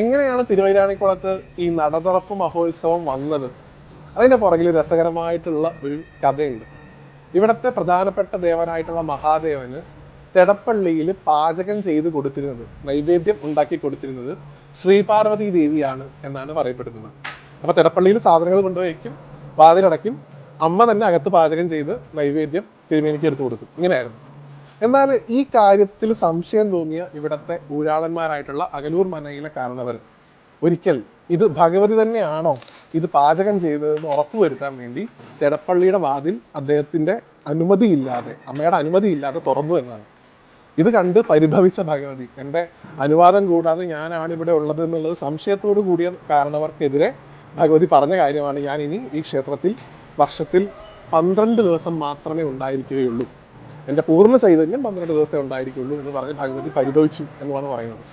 എങ്ങനെയാണ് തിരുവൈരാണിക്കുളത്ത് ഈ നടതുറപ്പ് മഹോത്സവം വന്നത്? അതിന്റെ പുറകിൽ രസകരമായിട്ടുള്ള ഒരു കഥയുണ്ട്. ഇവിടത്തെ പ്രധാനപ്പെട്ട ദേവനായിട്ടുള്ള മഹാദേവന് തെടപ്പള്ളിയിൽ പാചകം ചെയ്ത് കൊടുത്തിരുന്നത് നൈവേദ്യം ഉണ്ടാക്കി കൊടുത്തിരുന്നത് ശ്രീപാർവതി ദേവിയാണ് എന്നാണ് പറയപ്പെടുന്നത്. അപ്പൊ തെടപ്പള്ളിയിൽ സാധനങ്ങൾ കൊണ്ടുപോയേക്കും വാതിലടയ്ക്കും അമ്മ തന്നെ അകത്ത് പാചകം ചെയ്ത് നൈവേദ്യം തിരുമേനിക്ക് എടുത്തു കൊടുക്കും. ഇങ്ങനെയായിരുന്നു. എന്നാൽ ഈ കാര്യത്തിൽ സംശയം തോന്നിയ ഇവിടത്തെ ഊരാളന്മാരായിട്ടുള്ള അകലൂർ മനയിലെ കാരണവർ. ഒരിക്കൽ ഇത് ഭഗവതി തന്നെയാണോ ഇത് പാചകം ചെയ്തതെന്ന് ഉറപ്പുവരുത്താൻ വേണ്ടി തെടപ്പള്ളിയുടെ വാതിൽ അദ്ദേഹത്തിന്റെ അനുമതിയില്ലാതെ അമ്മയുടെ അനുമതിയില്ലാതെ തുറന്നു എന്നാണ്. ഇത് കണ്ട് പരിഭവിച്ച ഭഗവതി എന്റെ അനുവാദം കൂടാതെ ഞാനാണ് ഇവിടെ ഉള്ളത് എന്നുള്ളത് സംശയത്തോടു കൂടിയ കാരണവർക്കെതിരെ ഭഗവതി പറഞ്ഞ കാര്യമാണ്. ഞാൻ ഇനി ഈ ക്ഷേത്രത്തിൽ വർഷത്തിൽ പന്ത്രണ്ട് ദിവസം മാത്രമേ ഉണ്ടായിരിക്കുകയുള്ളൂ. എന്റെ പൂർണ ചൈതന്യം പന്ത്രണ്ട് ദിവസമേ ഉണ്ടായിരിക്കുള്ളൂ എന്ന് പറഞ്ഞ് ഭഗവതി പരിഭവിച്ചു എന്നുമാണ് പറയുന്നത്.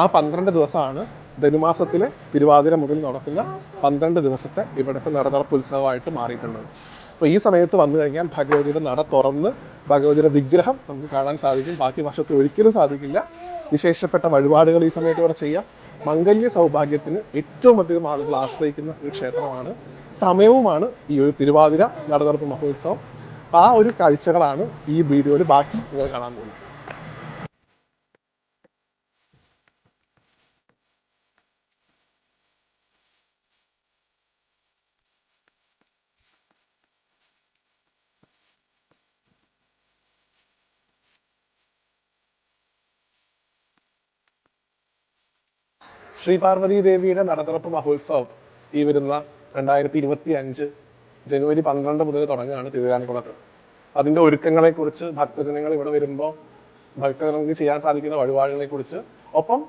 ആ പന്ത്രണ്ട് ദിവസമാണ് ധനുമാസത്തിലെ തിരുവാതിര മുതൽ നടക്കുന്ന പന്ത്രണ്ട് ദിവസത്തെ ഇവിടുത്തെ നടനടപ്പ് ഉത്സവമായിട്ട് മാറിയിട്ടുള്ളത്. അപ്പോൾ ഈ സമയത്ത് വന്നു കഴിഞ്ഞാൽ ഭഗവതിയുടെ നട തുറന്ന് ഭഗവതിയുടെ വിഗ്രഹം നമുക്ക് കാണാൻ സാധിക്കും. ബാക്കി വർഷത്തിൽ ഒരിക്കലും സാധിക്കില്ല. വിശേഷപ്പെട്ട വഴിപാടുകൾ ഈ സമയത്ത് ഇവിടെ ചെയ്യാം. മംഗല്യ സൗഭാഗ്യത്തിന് ഏറ്റവും അധികം ആളുകൾ ആശ്രയിക്കുന്ന ഒരു ക്ഷേത്രമാണ്. സമയവുമാണ് ഈ ഒരു തിരുവാതിര നടതറപ്പ് മഹോത്സവം. ആ ഒരു കാഴ്ചകളാണ് ഈ വീഡിയോയിൽ ബാക്കി നിങ്ങൾ കാണാൻ പോകുന്നത്. ശ്രീ പാർവതി ദേവിയുടെ നടതുറപ്പ് മഹോത്സവം ഈ വരുന്ന രണ്ടായിരത്തി ഇരുപത്തി അഞ്ച് ജനുവരി പന്ത്രണ്ട് മുതൽ തുടങ്ങുകയാണ് തിരുവിതാംകുളത്ത് അതിന്റെ ഒരുക്കങ്ങളെ കുറിച്ച് ഭക്തജനങ്ങൾ ഇവിടെ വരുമ്പോൾ ഭക്തജനങ്ങൾക്ക് ചെയ്യാൻ സാധിക്കുന്ന വഴിപാടുകളെ കുറിച്ച് ഒപ്പം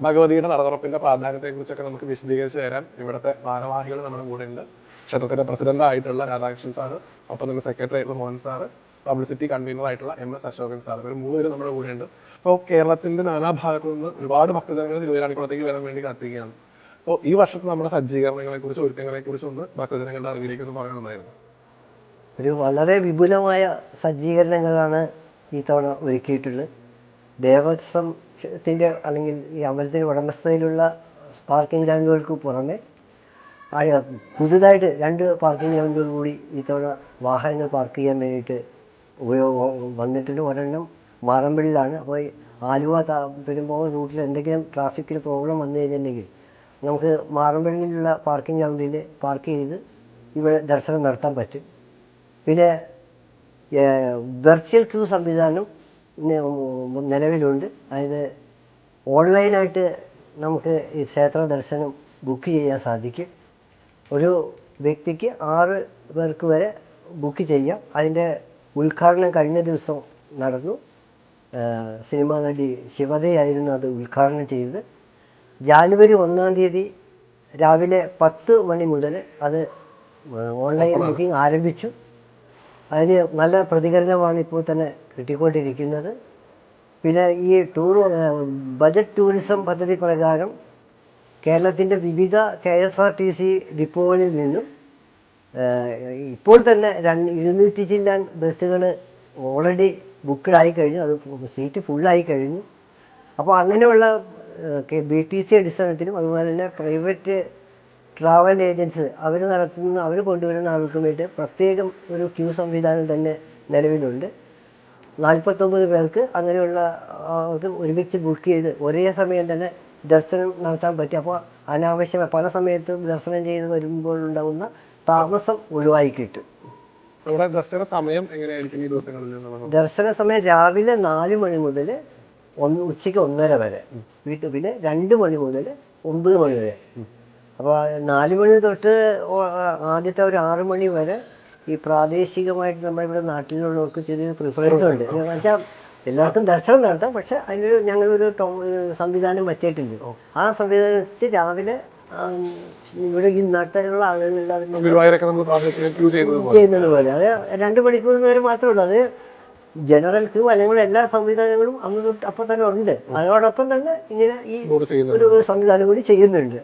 ഭഗവതിയുടെ നടതുറപ്പിന്റെ പ്രാധാന്യത്തെ കുറിച്ചൊക്കെ നമുക്ക് വിശദീകരിച്ച് തരാൻ ഇവിടുത്തെ ഭാരവാഹികൾ നമ്മുടെ കൂടെ ഉണ്ട് ക്ഷേത്രത്തിന്റെ പ്രസിഡന്റ് ആയിട്ടുള്ള രാധാകൃഷ്ണൻ സാറ് ഒപ്പം തന്നെ സെക്രട്ടറി ആയിട്ടുള്ള മോഹൻ സാറ് പബ്ലിസിറ്റി കൺവീനർ ആയിട്ടുള്ള എം എസ് അശോകൻ സാർ ഇവർ മൂന്നുപേരും നമ്മുടെ ഉണ്ട് അപ്പോൾ കേരളത്തിന്റെ നാനാഭാഗത്തു നിന്ന് ഒരുപാട് ഭക്തജനങ്ങൾ തിരുവരാനിക്കുളത്തേക്ക് വരാൻ വേണ്ടി കാത്തിരിക്കുകയാണ്. അപ്പോൾ ഈ വർഷത്തെ നമ്മുടെ സജ്ജീകരണങ്ങളെ കുറിച്ച് ഒരുക്കങ്ങളെ കുറിച്ച് ഒന്ന് ഭക്തജനങ്ങളുടെ അറിവിലേക്ക് ഒന്ന് പറയണമെന്നായിരുന്നു ഒരു വളരെ വിപുലമായ സജ്ജീകരണങ്ങളാണ് ഈ തവണ ഒരുക്കിയിട്ടുള്ളത്. ദേവസ്വത്തിന്റെ അല്ലെങ്കിൽ ഈ അമ്പലത്തിന്റെ ഉടമസ്ഥതയിലുള്ള പാർക്കിംഗ് ഗ്രൗണ്ടുകൾക്ക് പുറമെ പുതുതായിട്ട് രണ്ട് പാർക്കിംഗ് ഗ്രൗണ്ടുകൾ കൂടി ഈ തവണ വാഹനങ്ങൾ പാർക്ക് ചെയ്യാൻ വേണ്ടിയിട്ട് ഉപയോഗം വന്നിട്ടുണ്ട്. ഒരെണ്ണം മാറമ്പള്ളിലാണ് അപ്പോൾ ആലുവ പെരുമ്പോൾ റൂട്ടിൽ എന്തെങ്കിലും ട്രാഫിക്കിൽ പ്രോബ്ലം വന്നു കഴിഞ്ഞിട്ടുണ്ടെങ്കിൽ നമുക്ക് മാറമ്പള്ളിയിലുള്ള പാർക്കിംഗ് ഗ്രൗണ്ടിൽ പാർക്ക് ചെയ്ത് ഇവിടെ ദർശനം നടത്താൻ പറ്റും. പിന്നെ വെർച്വൽ ക്യൂ സംവിധാനം നിലവിലുണ്ട്. അതായത് ഓൺലൈനായിട്ട് നമുക്ക് ഈ ക്ഷേത്ര ദർശനം ബുക്ക് ചെയ്യാൻ സാധിക്കും. ഒരു വ്യക്തിക്ക് ആറ് പേർക്ക് വരെ ബുക്ക് ചെയ്യാം. അതിന്റെ ഉദ്ഘാടനം കഴിഞ്ഞ ദിവസം നടന്നു. സിനിമാ നടി ശിവതയായിരുന്നു അത് ഉദ്ഘാടനം ചെയ്തത്. ജാനുവരി ഒന്നാം തീയതി രാവിലെ പത്ത് മണി മുതൽ അത് ഓൺലൈൻ ബുക്കിംഗ് ആരംഭിച്ചു. അതിന് നല്ല പ്രതികരണമാണ് ഇപ്പോൾ തന്നെ കിട്ടിക്കൊണ്ടിരിക്കുന്നത്. പിന്നെ ഈ ടൂർ ബജറ്റ് ടൂറിസം പദ്ധതി പ്രകാരം കേരളത്തിന്റെ വിവിധ K S R T C ഡിപ്പോകളിൽ നിന്നും ഇപ്പോൾ തന്നെ രണ്ട് ഇരുന്നൂറ്റി ചില്ലാൻ ബസ്സുകൾ ഓൾറെഡി ബുക്ക്ഡ് ആയി കഴിഞ്ഞു. അത് സീറ്റ് ഫുള്ളായി കഴിഞ്ഞു. അപ്പോൾ അങ്ങനെയുള്ള ബി ടി സി അടിസ്ഥാനത്തിലും അതുപോലെ തന്നെ പ്രൈവറ്റ് ട്രാവൽ ഏജൻസ് അവർ നടത്തുന്ന അവർ കൊണ്ടുവരുന്ന ആൾക്ക് വേണ്ടി പ്രത്യേകം ഒരു ക്യൂ സംവിധാനം തന്നെ നിലവിലുണ്ട്. നാൽപ്പത്തൊമ്പത് പേർക്ക് അങ്ങനെയുള്ള അവർക്ക് ഒരുമിച്ച് ബുക്ക് ചെയ്ത് ഒരേ സമയം തന്നെ ദർശനം നടത്താൻ പറ്റും. അപ്പോൾ അനാവശ്യമായ പല സമയത്തും ദർശനം ചെയ്ത് വരുമ്പോൾ ഉണ്ടാകുന്ന താമസം ഒഴിവായി കിട്ടും. ദർശന സമയം എങ്ങനെയായിരിക്കും ഈ ദിവസങ്ങളിൽ ദർശന സമയം രാവിലെ നാല് മണി മുതൽ ഒന്ന് ഉച്ചയ്ക്ക് ഒന്നര വരെ. വീട്ടിൽ പിന്നെ രണ്ട് മണി മുതൽ ഒമ്പത് മണി വരെ. അപ്പോൾ നാല് മണി തൊട്ട് ആദ്യത്തെ ഒരു ആറ് മണി വരെ ഈ പ്രാദേശികമായിട്ട് നമ്മുടെ ഇവിടെ നാട്ടിലുള്ളവർക്ക് ചെറിയൊരു പ്രിഫറൻസ് ഉണ്ട്. വെച്ചാൽ എല്ലാവർക്കും ദർശനം നടത്താം. പക്ഷെ അതിനൊരു ഞങ്ങളൊരു സംവിധാനം വച്ചിട്ടുണ്ട്. ആ സംവിധാനം വെച്ച് രാവിലെ ഇവിടെ ഈ നാട്ടിലുള്ള ആളുകളെല്ലാവരും ചെയ്യുന്നത് പോലെ. അത് രണ്ട് മണിക്കൂർ നേരം മാത്രമേ ഉള്ളൂ. അത് ജനറൽ ക്യൂ അല്ലെങ്കിൽ എല്ലാ സംവിധാനങ്ങളും അന്ന് തൊട്ട് അപ്പൊ തന്നെ ഉണ്ട്. അതോടൊപ്പം തന്നെ ഇങ്ങനെ ഈ ഒരു സംവിധാനം കൂടി ചെയ്യുന്നുണ്ട്.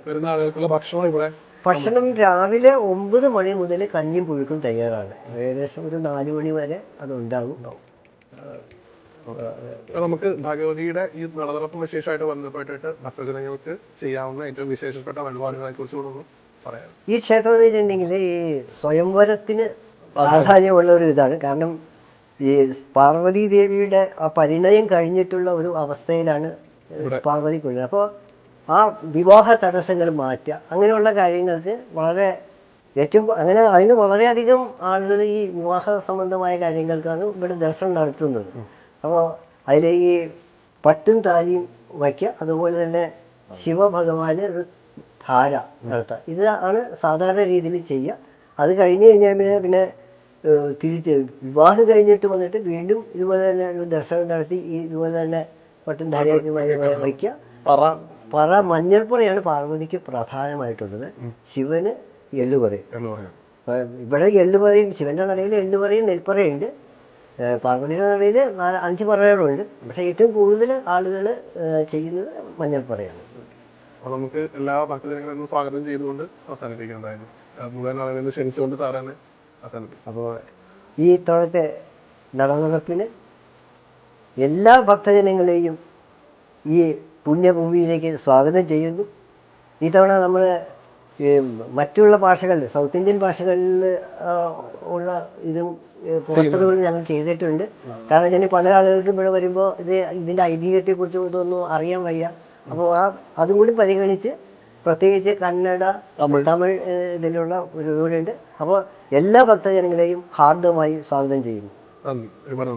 ഭക്ഷണം രാവിലെ ഒമ്പത് മണി മുതൽ കഞ്ഞിയും പുഴുക്കും തയ്യാറാണ്. ഏകദേശം ഒരു നാലു മണി വരെ അത് ഉണ്ടാകും നമുക്ക് ഭഗവതിയുടെ ഈ നടനടപ്പ് വിശേഷമായിട്ട് ബന്ധപ്പെട്ടിട്ട് ഭക്തജനങ്ങൾക്ക് ചെയ്യാവുന്ന ഏറ്റവും വിശേഷപ്പെട്ട വഴിപാടുകളെ കുറിച്ച് പറയാം ഈ ക്ഷേത്രത്തിൽ വെച്ചിട്ടുണ്ടെങ്കിൽ ഈ സ്വയംവരത്തിന് പ്രാധാന്യമുള്ള ഒരു ഇതാണ്. കാരണം ഈ പാർവതി ദേവിയുടെ ആ പരിണയം കഴിഞ്ഞിട്ടുള്ള ഒരു അവസ്ഥയിലാണ് പാർവതി കുഞ്ഞ്. അപ്പോൾ ആ വിവാഹ തടസ്സങ്ങൾ മാറ്റുക അങ്ങനെയുള്ള കാര്യങ്ങൾക്ക് വളരെ ഏറ്റവും അങ്ങനെ അതിന് വളരെയധികം ആളുകൾ ഈ വിവാഹ സംബന്ധമായ കാര്യങ്ങൾക്കാണ് ഇവിടെ ദർശനം നടത്തുന്നത്. അപ്പോൾ അതിൽ ഈ പട്ടും താലിയും വയ്ക്കുക അതുപോലെ തന്നെ ശിവഭഗവാന് ഒരു ധാര നടത്തുക. ഇതാണ് സാധാരണ രീതിയിൽ ചെയ്യുക. അത് കഴിഞ്ഞ് കഴിഞ്ഞാൽ പിന്നെ തിരിച്ച് വിവാഹം കഴിഞ്ഞിട്ട് വന്നിട്ട് വീണ്ടും ഇതുപോലെ തന്നെ ഒരു ദർശനം നടത്തി ഈ ഇതുപോലെ തന്നെ പട്ടും ധാരയൊക്കെ വ- വയ്ക്കുക. പറ. പറ മഞ്ഞൾപ്പുറയാണ് പാർവതിക്ക് പ്രധാനമായിട്ടുള്ളത്. ശിവന് എള്ളുപറയും അപ്പം ഇവിടെ എള്ളുപറയും ശിവന്റെ നടയിൽ എള്ളുപറയും നെൽപ്പറയുണ്ട്. പാർവതിയുടെ നടയിൽ നാല് അഞ്ച് പറകളുണ്ട്. പക്ഷെ ഏറ്റവും കൂടുതൽ ആളുകൾ ചെയ്യുന്നത് മഞ്ഞൾപ്പറയാണ്. നമുക്ക് എല്ലാ ഭക്തജനങ്ങളും സ്വാഗതം ചെയ്തുകൊണ്ട് അവസാനിപ്പിക്കുന്നതായിരുന്നു മുഴുവൻ ആളുകളെ ക്ഷണിച്ചുകൊണ്ട് സാറാണ് അപ്പോൾ ഈ ഇത്തവണത്തെ നടനടപ്പിന് എല്ലാ ഭക്തജനങ്ങളെയും ഈ പുണ്യഭൂമിയിലേക്ക് സ്വാഗതം ചെയ്യുന്നു. ഇത്തവണ നമ്മൾ മറ്റുള്ള ഭാഷകളിൽ സൗത്ത് ഇന്ത്യൻ ഭാഷകളിൽ ഉള്ള ഇതും പോസ്റ്ററുകൾ ഞങ്ങൾ ചെയ്തിട്ടുണ്ട്. കാരണം ഞാൻ പല ആളുകൾക്കും ഇവിടെ വരുമ്പോൾ ഇത് ഇതിന്റെ ഐതിഹ്യത്തെക്കുറിച്ച് ഇതൊന്നും അറിയാൻ വയ്യ. അപ്പോൾ ആ അതും കൂടി പരിഗണിച്ച് പ്രത്യേകിച്ച് കന്നഡ തമിഴ്. ഇതിലുള്ള ഒരു ഉണ്ട് അപ്പോൾ എല്ലാ ഭക്തജനങ്ങളെയും ഹാർദമായി സ്വാഗതം ചെയ്യുന്നു. ഒരുപാട്